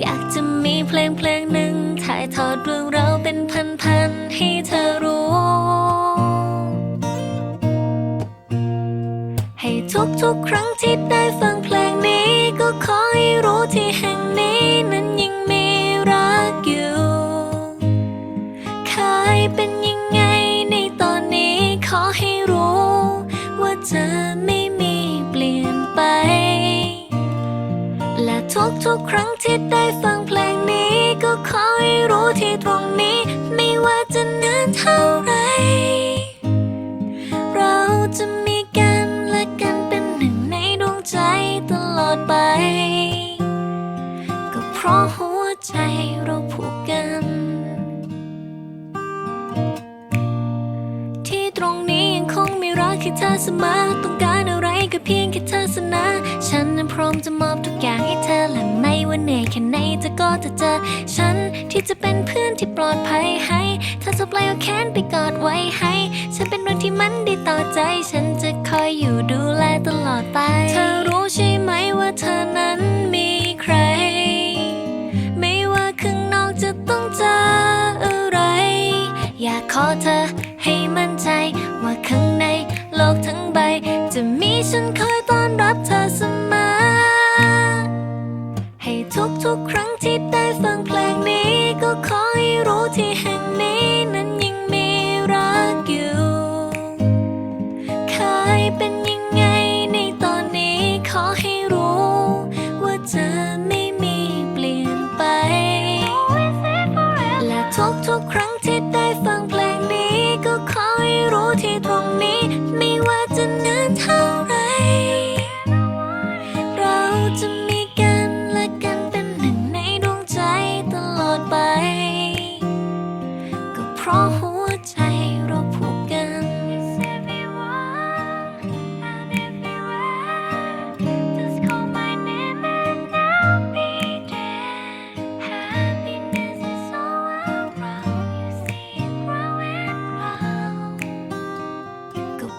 อยากจะมีเพลงเพลงหนึ่งถ่ายทอดเรื่องราวเป็นพันๆให้เธอรู้ ให้ทุกๆครั้งที่ได้ฟังเพลงนี้ก็ขอให้รู้ที่แห่งนี้นั้นยิ่ง และทุกครั้งที่ได้ฟังเพลงนี้ ก็ขอให้รู้ที่ตรงนี้ ไม่ว่าจะนานเท่าไร เราจะมีกันและกันเป็นหนึ่งในดวงใจตลอดไป ก็เพราะหัวใจเราผูกกัน ที่ตรงนี้ยังคงมีรักให้เธอเสมอต้องการอะไรก็เพียงแค่เธอสนอฉันนั้นพร้อมจะมอบทุก ว่าเหนื่อยแค่ไหนจะก็จะเจอ ฉันที่จะเป็นเพื่อนที่ปลอดภัยให้เธอจะปล่อยเอาแขนไปกอดไว้ให้ฉันเป็นเรื่องที่มันดีต่อใจ ฉันจะคอยอยู่ดูแลตลอดไป เธอรู้ใช่ไหมว่าเธอนั้นมีใคร ไม่ว่าข้างนอกจะต้องเจออะไร อยากขอเธอให้มั่นใจ ว่าข้างในโลกทั้งใบ จะมีฉันคอยต้อนรับ ทุกครั้งที่ได้ฟังเพลง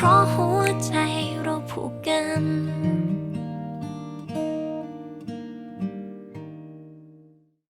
เพราะหัวใจเราผูกกัน